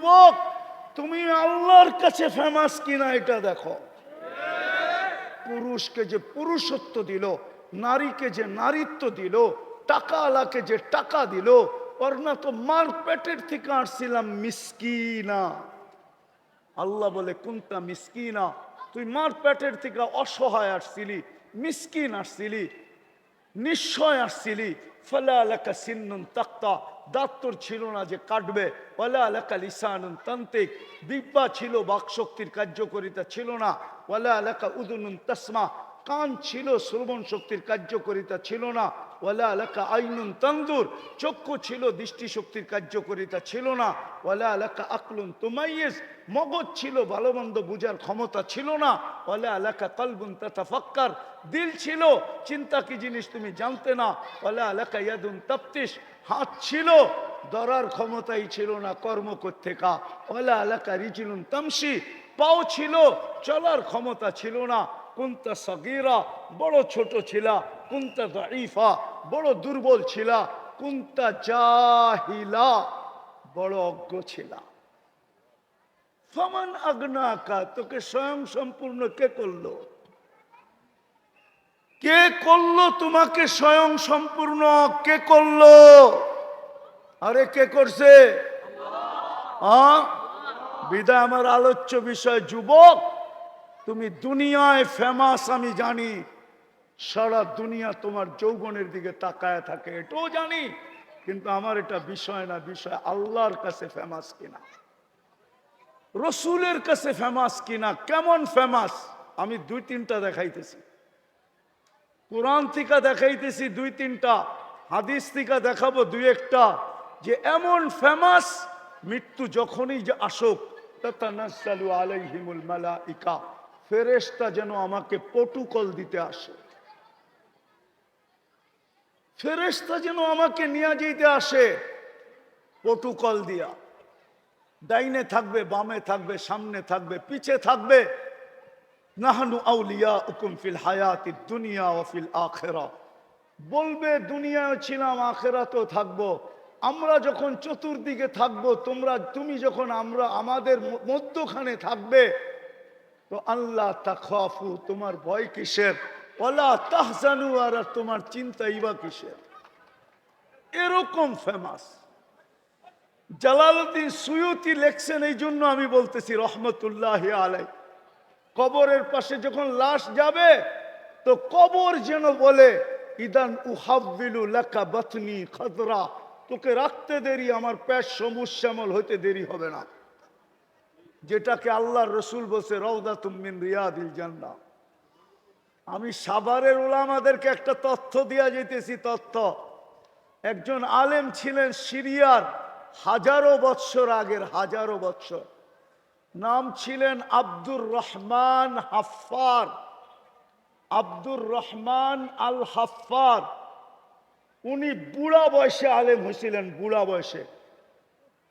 যুবক, তুমি আল্লাহর কাছে ফেমাস কিনা এটা দেখো। পুরুষকে যে পুরুষত্ব দিল, নারীকে যে নারীত্ব দিল, টাকা আলাকে যে টাকা দিল ওর তো মার পেটের থেকে আসছিলাম মিসকিনা। আল্লাহ বলে, কোনটা মিসকিনা? তুই মার পেটের থেকে অসহায় আসছিলি, মিসকিন আসছিলি নিশ্চয় আসছিলি, ফলে এলাকা সিন্নুন তাক্তা দাঁত তোর ছিল না যে কাটবে। ফলে এলাকা লিসানুন তান্ত্রিক। দিব্যা ছিল, বাকশক্তির কার্যকরিতা ছিল না। ওয়ালা এলাকা উদুনুন তসমা। কান ছিল, শ্রবণ শক্তির কার্যকরিতা ছিল না। ওয়ালা এলাকা আইনুন তন্দুর চক্ষু ছিল দৃষ্টিশক্তির কার্যকরিতা ছিল না। ওয়ালা এলাকা আকলুন তুমাইয়েস মগজ ছিল ভালো মন্দ বুঝার ক্ষমতা ছিল না। ওয়ালা এলাকা কলবুন তথা ফক্কার দিল ছিল, চিন্তা কি জিনিস তুমি জানতে না। ওয়ালা এলাকা ইয়াদুন তপ্তিস হাত ছিল, ধরার ক্ষমতাই ছিল না, কর্ম করতেকা। ওয়ালা এলাকা রিচিলুন তামসি পাও ছিল, চলার ক্ষমতা ছিল না। কুন্তা সগিরা, বড় ছোট ছিলা, কুন্তা দাইফা বড় দুর্বল ছিলা, কুন্তা জাহিলা, বড় অজ্ঞ ছিলা। ফমান আগ্নাকা, তোকে স্বয়ং সম্পূর্ণ কে করল? কে করল তোমাকে স্বয়ং সম্পূর্ণ? কে করল? আরে কে করছে? বিদায় আমার আলোচ্য বিষয়, যুবক, তুমি দুনিয়ায় ফেমাস আমি জানি। সারা দুনিয়া তোমার যৌবনের দিকে তাকায় থাকে, এটাও জানি। কিন্তু আমার এটা বিষয় না, বিষয় আল্লাহর কাছে ফেমাস কিনা? রসুলের কাছে ফেমাস কিনা? কেমন ফেমাস আমি দুই তিনটা দেখাইতেছি। কোরআন থেকে দেখাইতেছি দুই তিনটা, হাদিস থেকে দেখাবো দুই একটা, যে এমন ফেমাস মৃত্যু যখনই যে আসুক তাতানাসসালু আলাইহিমুল মালাইকা, ফেরেশতা যেন আমাকে পটুকল দিতে আসে। ফেরেশতা যেন আমাকে নিয়ে যেতে আসে পটুকল দিয়া। ডাইনে থাকবে, বামে থাকবে, সামনে থাকবে, পিছে থাকবে নাহানু আউলিয়া উকুম ফিল হায়াতি দুনিয়া ও ফিল আখেরা। বলবে, দুনিয়ায় ছিলাম, আখেরাতেও থাকব। আমরা যখন চতুর্দিকে থাকব, তোমরা, তুমি যখন আমরা, আমাদের মধ্যখানে থাকবে, তো আল্লাহ তাখাফু, তোমার ভয় কিসের? ওলা তাহজানু, আর তোমার চিন্তা ইবা কিসের? এরকম ফেমাস জালালউদ্দিন সুয়ুতি লেখছেন এই জন্য আমি বলতেছি, রহমতুল্লাহ আলাই কবরের পাশে যখন লাশ যাবে, তো কবর যেন বলে, ইদান উহাবিলু লেখা বাতনি খদরা। তোকে রাখতে দেরি, আমার পেট সবুজ শ্যামল হইতে দেরি হবে না। যেটাকে আল্লাহর রসুল বসে রওদা তুমিন রিয়াদিল জান্না আমি সাভারের ওলামাদেরকে একটা তথ্য দিয়া যেতেছি তথ্য। একজন আলেম ছিলেন সিরিয়ার হাজারো বৎসর আগের, হাজারো বৎসর। নাম ছিলেন আব্দুর রহমান হাফার আব্দুর রহমান আল হাফার উনি বুড়া বয়সে আলেম হয়েছিলেন, বুড়া বয়সে।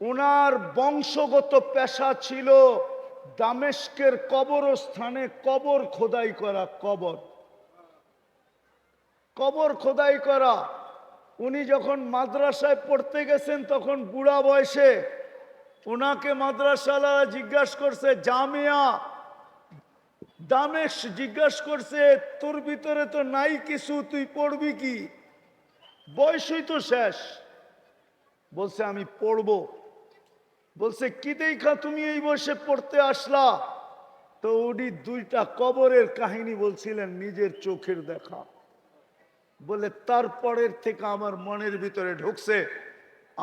ওনার বংশগত পেশা ছিল দামেস্কের কবরস্থানে কবর খোদাই করা, কবর। কবর খোদাই করা। উনি যখন মাদ্রাসায় পড়তে গেছেন তখন বুড়া বয়সে ওনাকে মাদ্রাসালা জিজ্ঞাসা করছে, জামিয়া, দামেশ জিজ্ঞাসা করছে, তোর ভিতরে তো নাই কিছু, তুই পড়বি কি? বয়সই তো শেষ। বলছে, আমি পড়ব। বলছে, কি দেখা তুমি এই বয়সে পড়তে আসলা? তো উনি দুইটা কবরের কাহিনী বলছিলেন, নিজের চোখের দেখা। বলে, তারপরের থেকে আমার মনের ভিতরে ঢুকছে।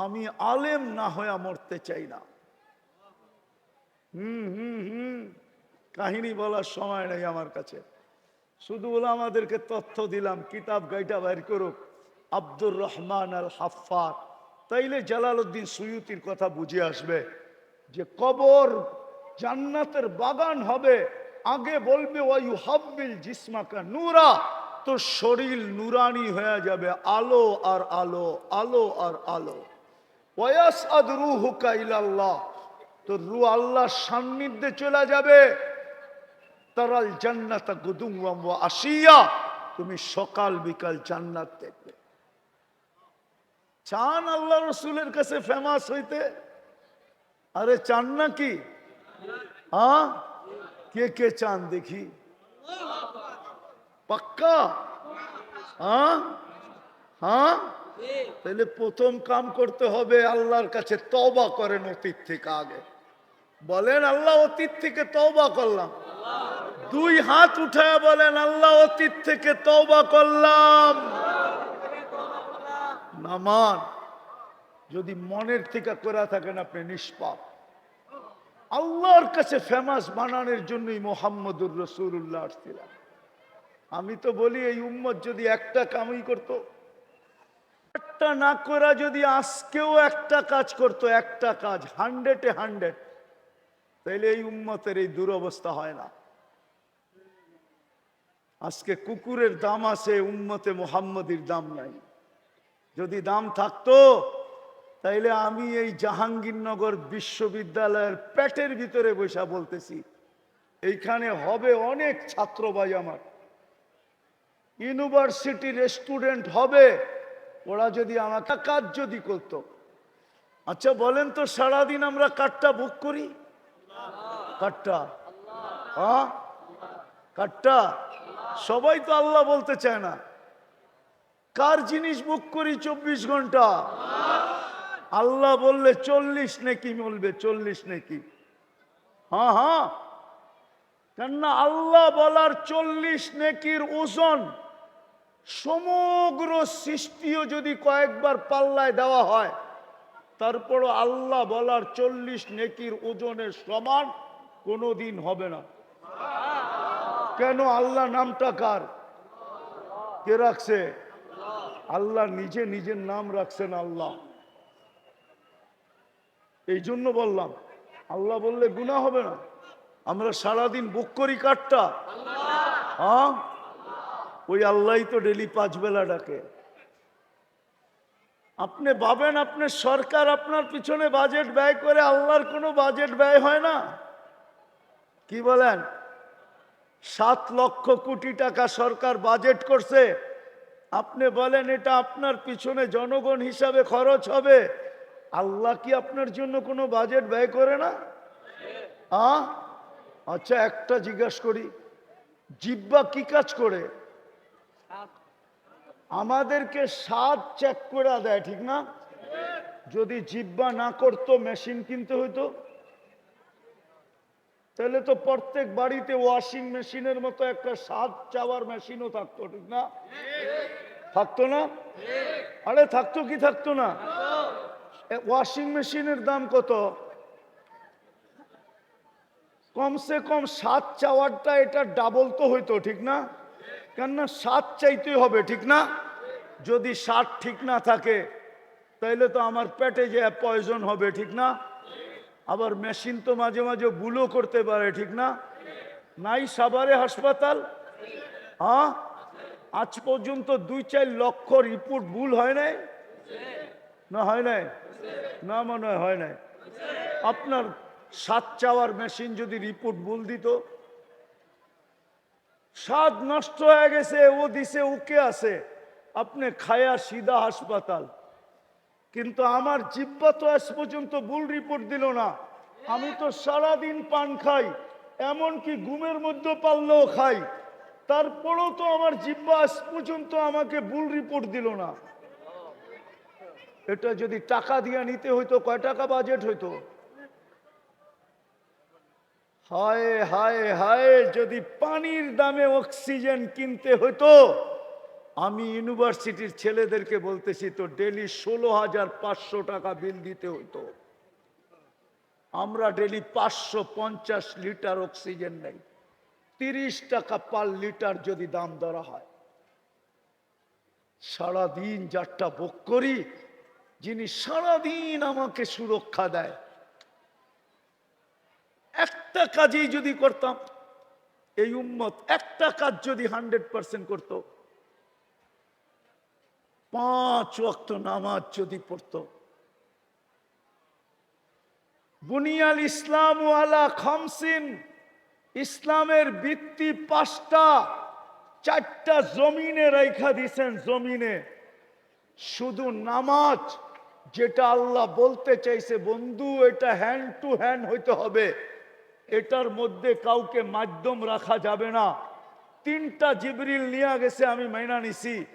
আমি আলেম না হয়ে মরতে চাই না। হুম হুম হুম। কাহিনী বলার সময় নেই আমার কাছে। শুধু বলে আমাদেরকে তথ্য দিলাম, কিতাব গাইটা বাইর করুক। আব্দুর রহমান আল হাফার তাইলে জালালউদ্দিন সুয়ুতির কথা বুঝে আসবে যে কবর জান্নাতের বাগান হবে। আগে বলবে ওয়াইউ হাব্বিল জিসমাকা নূরা। তোর শরীর নুরানি হয়ে যাবে, আলো আর আলো আলো আর আলো। ওয়াস আদ রুহুকা ইলাল্লাহ। তোর রু আল্লাহর সান্নিধ্যে চলে যাবে। তারাল জান্নাতা গুদুম আসিয়া তুমি সকাল বিকাল জান্নাত দেখবে। চান আল্লাহ রসুলের কাছে ফেমাস হইতে? আরে চান নাকি? হ্যাঁ কে কে চান দেখি? পাক্কা? হ্যাঁ হ্যাঁ তাহলে প্রথম কাম করতে হবে আল্লাহর কাছে তবা করেন অতীত থেকে আগে। বলেন, আল্লাহ অতীত থেকে তবা করলাম। দুই হাত উঠায় বলেন, আল্লাহ অতীত থেকে তবা করলাম। নামান যদি মনের থেকে করে থাকেন আপনি নিষ্পাপ। আল্লাহর কাছে ফেমাস বানানোর জন্যই মোহাম্মদুর রসুল্লাহ আসছিলাম আমি তো বলি, এই উম্মত যদি একটা কামই করত একটা না করা যদি আজকেও একটা কাজ করত, একটা কাজ হান্ড্রেডে হান্ড্রেড তাইলে এই উম্মতের এই দুরবস্থা হয় না। আজকে কুকুরের দাম আছে, উম্মতে মোহাম্মদীর দাম নাই। যদি দাম থাকতো, তাইলে আমি এই জাহাঙ্গীরনগর বিশ্ববিদ্যালয়ের পেটের ভিতরে বসা বলতেছি, এইখানে হবে অনেক ছাত্র ভাই আমার। ইউনিভার্সিটির স্টুডেন্ট হবে ওরা যদি আমাকে কাজ যদি করতো। আচ্ছা বলেন তো সারাদিন আমরা কাঠটা বুক করি? কাঠটা? হ্যাঁ? কাঠটা? সবাই তো আল্লাহ বলতে চায় না। কার জিনিস বুক করি চব্বিশ ঘণ্টা? আল্লাহ বললে চল্লিশ নাকি বলবে, চল্লিশ নাকি। হ্যাঁ হ্যাঁ। কেননা আল্লাহ বলার চল্লিশ নেকির ওজন সমগ্র সৃষ্টিও যদি কয়েকবার পাল্লায় দেওয়া হয়, তারপরও আল্লাহ বলার চল্লিশ নেকির ওজনের সমান কোনোদিন হবে না। কেন আল্লাহ নামটা কার? কে রাখছে? আল্লাহ নিজে নিজের নাম রাখছেন আল্লাহ। এই জন্য বললাম, আল্লাহ বললে গুণা হবে না। আমরা সারাদিন বুক করি কাঠটা হ্যাঁ? ওই আল্লাহ তো ডেলি পাঁচ বেলা ডাকে। আপনি ভাবেন আপনার সরকার, আপনার পিছনে বাজেট ব্যয় করে আল্লাহর কোনো বাজেট ব্যয় হয় না? কি বলেন? সাত লক্ষ কোটি টাকা সরকার বাজেট করছে। আপনি বলেন এটা আপনার পিছনে জনগণ হিসাবে খরচ হবে। আল্লাহ কি আপনার জন্য কোনো বাজেট ব্যয় করে না? আচ্ছা একটা জিজ্ঞাসা করি জিব্বা কি কাজ করে? আমাদেরকে স্বাদ চেক করে দেয়, ঠিক না? যদি জিব্বা না করতো মেশিন কিনতে হইতো। তাহলে তো প্রত্যেক বাড়িতে ওয়াশিং মেশিনের মতো একটা স্বাদ চাওয়ার মেশিনও থাকতো, ঠিক না? থাকতো না? আরে থাকতো কি থাকতো না? ওয়াশিং মেশিনের দাম কত? কমসে কম সাত চাওয়ারটা এটা ডাবল তো হইতো, ঠিক না? কেননা সাত চাইতে হবে, ঠিক না? যদি সাত ঠিক না থাকে, তাইলে তো আমার পেটে যে পয়জন হবে, ঠিক না? আবার মেশিন তো মাঝে মাঝে ভুলও করতে পারে, ঠিক না? নাই সাভারে হাসপাতাল? হ্যাঁ? আজ পর্যন্ত দুই চার লক্ষ রিপোর্ট ভুল হয় নাই? না হয় নাই? না মনে হয় নাই। আপনার সাত চাওয়ার মেশিন যদি রিপোর্ট ভুল দিত স্বাদ নষ্ট হয়ে গেছে, ও দিছে, উকে আছে। আপনি খায়া সিধা হাসপাতাল। কিন্তু আমার জিব্বা তো আজ পর্যন্ত ভুল রিপোর্ট দিল না। আমি তো সারাদিন পান খাই, এমনকি ঘুমের মধ্যে পারলেও খাই। তারপরেও তো আমার জিব্বা আজ পর্যন্ত আমাকে ভুল রিপোর্ট দিল না। এটা যদি টাকা দিয়ে নিতে হইতো, কয় টাকা বাজেট হইতো? হায় হায় হায়, যদি পানির দামে অক্সিজেন কিনতে হইতো আমি ইউনিভার্সিটির ছেলেদেরকে বলতেছি তো ডেলি ষোলো হাজার পাঁচশো টাকা বিল দিতে হইতো আমরা ডেলি পাঁচশো পঞ্চাশ লিটার অক্সিজেন নেই। তিরিশ টাকা পার লিটার যদি দাম ধরা হয়। সারাদিন যারটা ভোগ করি, যিনি সারাদিন আমাকে সুরক্ষা দেয় একটা কাজেই যদি করতাম, এই উম্মত একটা কাজ যদি হান্ড্রেড পার্সেন্ট করত, পাঁচ ওয়াক্ত নামাজ যদি পড়তো। বুনিয়াল ইসলাম আলা খামসিন, ইসলামের ভিত্তি পাঁচটা, চারটা জমিনে রেখা দিছেন জমিনে। শুধু নামাজ যেটা আল্লাহ বলতে চাইছে, বন্ধু, এটা হ্যান্ড টু হ্যান্ড হইতে হবে। এটার মধ্যে কাউকে মাধ্যম রাখা যাবে না। তিনটা জিবরিল নিয়ে গেছে, আমি মাইনা নিছি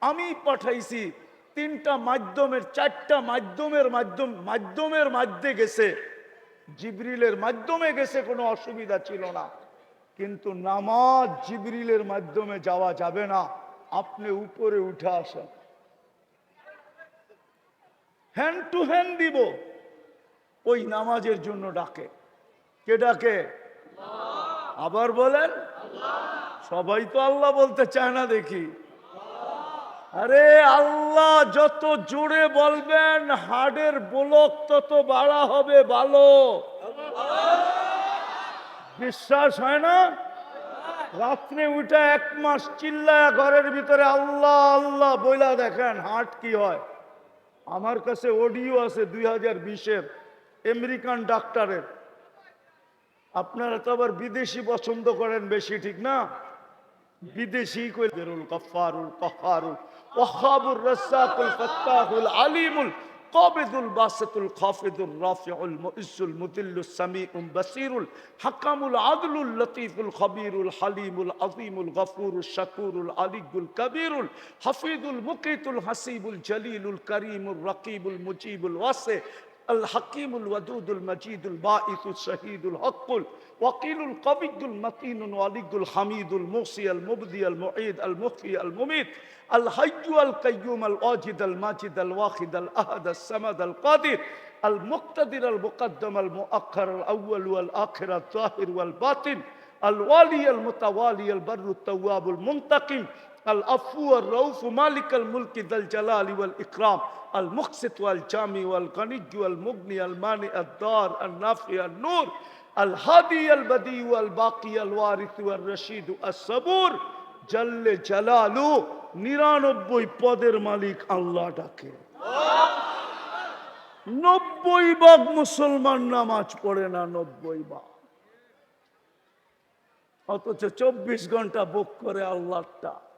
আমি পাঠাইছি। তিনটা মাধ্যমের, চারটা মাধ্যমের মাধ্যম, মাধ্যমের মাধ্যমে গেছে। জিবরিলের মাধ্যমে গেছে, কোনো অসুবিধা ছিল না। কিন্তু নামাজ জিবরিলের মাধ্যমে যাওয়া যাবে না। আপনি উপরে উঠে আসেন। হ্যান্ড টু হ্যান্ড দিব। ওই নামাজের জন্য ডাকে। কে ডাকে? আবার বলেন, সবাই তো আল্লাহ বলতে চায় না দেখি। আরে আল্লাহ যত জোরে বলবেন, হাড়ের ব্লক তত বাড়া হবে ভালো। বিশ্বাস হয় না? রাত্রে উঠে এক মাস চিল্লায় ঘরের ভিতরে আল্লাহ আল্লাহ বইলা দেখেন হাট কি হয়। আমার কাছে অডিও আছে দুই হাজার বিশের, আমেরিকান ডাক্তারের। আপনারা তো আবার বিদেশি পছন্দ করেন বেশি ঠিক না বিদেশি কইরুল গফফারুল কহারুল ওয়াহাবুর রাসাকুল ফাত্তাহুল আলিমুল قابض الباسط الخافض الرافع المؤس المذل السميع بصير الحكم العدل اللطيف الخبير الحليم العظيم الغفور الشكور العلي الكبير الحفيظ المقيت الحسيب الجليل الكريم الرقيب المجيب الواسع الحكيم الودود المجيد الباعث الشهيد الحق الوكيل القوي المتين الولي الحميد الموصي المبدي المعيد المحيي المميت الحي القيوم الواجد الماجد الواحد الأحد الصمد القادر المقتدر المقدم المؤخر الأول والآخر الظاهر والباطن الوالي المتوالي البر التواب المنتقم নিরানব্বই পদের মালিক আল্লাহ ডাকে। নব্বই বাগ মুসলমান নামাজ পড়ে না, নব্বই বাগ। অথচ চব্বিশ ঘণ্টা বুক করে আল্লাহটা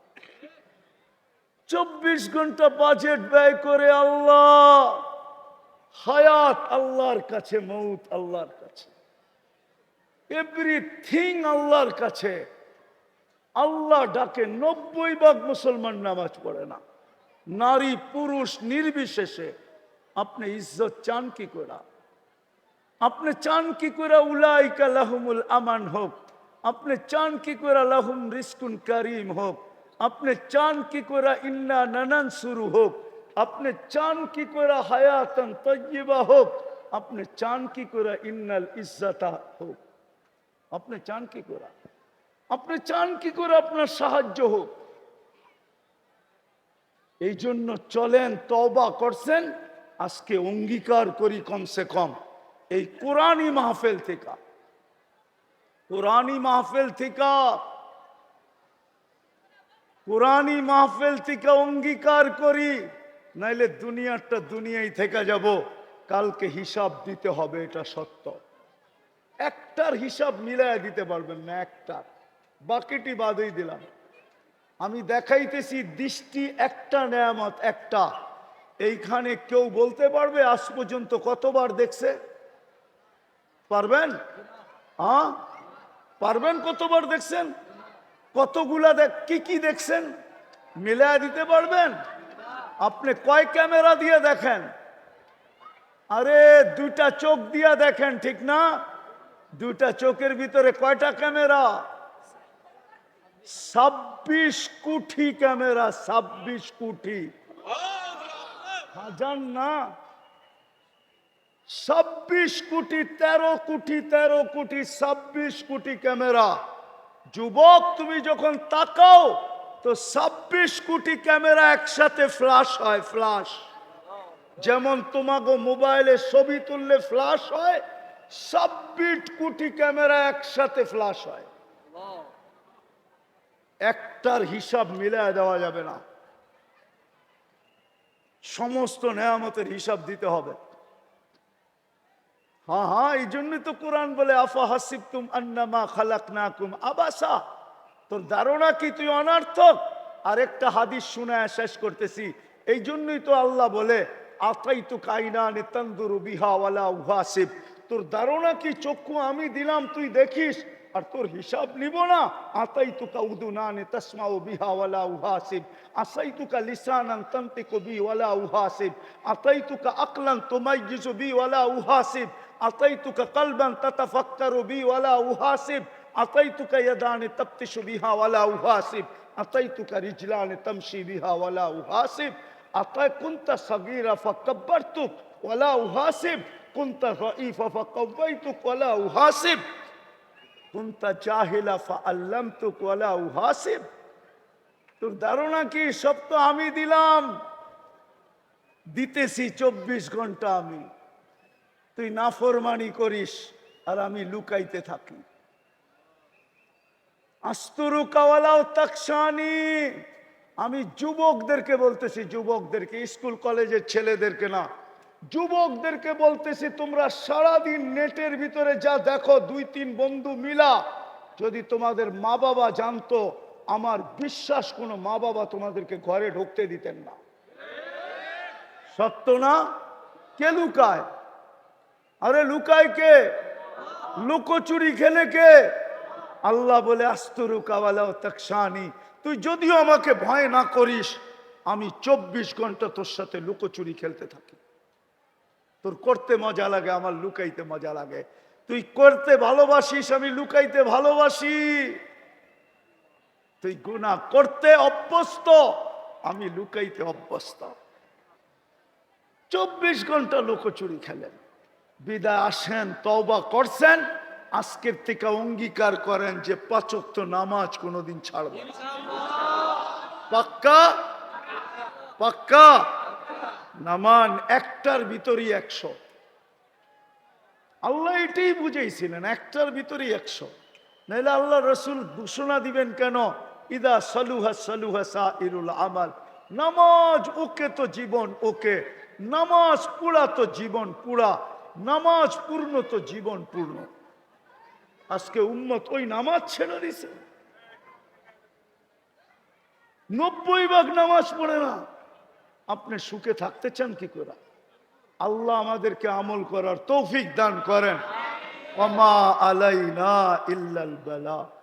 চব্বিশ ঘণ্টা বাজেট ব্যয় করে আল্লাহ। হায়াত আল্লাহর কাছে, মৌত আল্লাহর কাছে। এভরিথিং আল্লাহর কাছে। আল্লাহ ডাকে নব্বই ভাগ মুসলমান নামাজ পড়ে না। নারী, পুরুষ, নির্বিশেষে আপনি ইজ্জত চান কি করে? আপনি চান কি করে উলাইকা লাহুমুল আমান হোক? আপনি চান কি করে লাহুম রিস্কুন করিম হোক? আপনি চান কি করে ইন্না নানান শুরু হোক, আপনি চান কি করে হায়াতন তৈবা হোক, আপনি চান কি করে ইন্নাল ইজ্জতা হোক। আপনি চান কি করে? আপনি চান কি করে আপনার সাহায্য হোক। এই জন্য চলেন তবা করছেন, আজকে অঙ্গীকার করি কমসে কম এই কোরআনই মাহফিল থেকে। কোরআনই মাহফিল থেকে কোরআনই মাহফিল থেকে অঙ্গীকার করি, নাইলে দুনিয়াটা দুনিয়ায় থেকে যাব। কালকে হিসাব দিতে হবে, এটা সত্য। একটার হিসাব মিলাই দিতে পারবেন না, একটার। বাকিটি বাদই দিলাম। আমি দেখাইতেছি দৃষ্টি একটা, নেয়ামত একটা। এইখানে কেউ বলতে পারবে, আজ পর্যন্ত কতবার দেখছে? পারবেন? হ্যাঁ? পারবেন কতবার দেখছেন? কতগুলা দেখ, কি কি দেখছেন? মিলায় দিতে পারবেন? আপনি কয় ক্যামেরা দিয়ে দেখেন? আরে, দুইটা চোখ দিয়া দেখেন, ঠিক না? দুইটা চোখের ভিতরে কয়টা ক্যামেরা? ছাব্বিশ কোটি ক্যামেরা, ছাব্বিশ কোটি। হাজার না? ছাব্বিশ কোটি, তেরো কোটি তেরো কোটি, ছাব্বিশ কোটি ক্যামেরা। যুবক, তুমি যখন তাকাও, তো ছাব্বিশ কোটি ক্যামেরা একসাথে ফ্লাশ হয় ফ্লাশ যেমন তোমাকে মোবাইলে ছবি তুললে ফ্লাশ হয়, ছাব্বিশ কোটি ক্যামেরা একসাথে ফ্লাশ হয়। একটার হিসাব মিলায় দেওয়া যাবে না। সমস্ত নেয়ামতের হিসাব দিতে হবে। হ্যাঁ হ্যাঁ এই জন্যই তো কোরআন বলে, আফা হাসিব তুম আন্নামা খালাক না কুম আবাসা। তোর ধারণা কি? তুই অনার্থক। আর একটা হাদিস শুনে শেষ করতেছি। এই জন্যই তো আল্লাহ বলে আতাই তু কাইনা নে তন্দুরু বিহা ওয়ালা উহাসিব। তোর ধারণা কি? চক্ষু আমি দিলাম, তুই দেখিস। আর তোর হিসাব নিব না আতাই তুকা উদুনানে তসমাউ বিহা ওয়ালা উহাসিব। আসাই তুকা লিসানান তন্তিকু বি ওয়ালা উহাসিব। আতাই তুকা আকলান তুমাইয়িজু বি ওয়ালা উহাসিব। আতাইতুকা কালবান তাতাফাক্কারু বি ওয়ালা উহাসিব। আতাইতুকা ইয়াদান তাফতিশু বিহা ওয়ালা উহাসিব। আতাইতুকা রিজলান তামশি বিহা ওয়ালা উহাসিব। আতাই কুনতা সাগীরা ফাকাব্বারতুক ওয়ালা উহাসিব। কুনতা রাঈফা ফাকাওয়াইতুক ওয়ালা উহাসিব। কুনতা জাহিলা ফাআল্লামতুক ওয়ালা উহাসিব। তোর ধারণা কি? সব তো আমি দিলাম। দিতেছি চব্বিশ ঘণ্টা আমি। তুই নাফরমানি করিস আর আমি লুকাইতে থাকি। আস্তরু কাওয়ালাও তাকসানি আমি যুবকদেরকে বলতেছি, যুবকদেরকে, স্কুল, কলেজের ছেলেদেরকে না। যুবকদেরকে বলতেছি, তোমরা সারাদিন নেটের ভিতরে যা দেখো, দুই তিন বন্ধু মিলা, যদি তোমাদের মা বাবা জানতো, আমার বিশ্বাস কোনো মা বাবা তোমাদেরকে ঘরে ঢুকতে দিতেন না। সত্য না? কে লুকায়? আরে লুকায় কে? লুকোচুরি খেলে কে? আল্লাহ বলে, আস্তরু কাওয়ালা তুই যদিও আমাকে ভয় না করিস, আমি চব্বিশ ঘণ্টা তোর সাথে লুকোচুরি খেলতে থাকি। তোর করতে মজা লাগে, আমার লুকাইতে মজা লাগে। তুই করতে ভালোবাসিস, আমি লুকাইতে ভালোবাসি। তুই গুণা করতে অভ্যস্ত, আমি লুকাইতে অভ্যস্ত। চব্বিশ ঘণ্টা লুকোচুরি খেলেন। বিদায় আসেন, তওবা করছেন, আজকের থেকে অঙ্গীকার করেন যে পাচক নামাজ কোনোদিন ছাড়ব পাক্কা? পাক্কা? নামান একটার ভিতরই একশো। আল্লাহ এটাই বুঝেছিলেন একটার ভিতরই একশো। নাহলে আল্লাহ রসুল ঘোষণা দিবেন কেন? ইদা সালুহা সালুহা সা ইরুল আমাল। নামাজ ওকে তো জীবন, ওকে। নামাজ পুরা তো জীবন পুরা। নামাজ পূর্ণ তো জীবন পূর্ণ। আজকে উম্মত ওই নামাজ ছেড়ে দিছে। নব্বই ভাগ নামাজ পড়ে না। আপনি সুখে থাকতে চান কি করে? আল্লাহ আমাদেরকে আমল করার তৌফিক দান করেন। ওমা আলাইনা ইল্লাল বালা।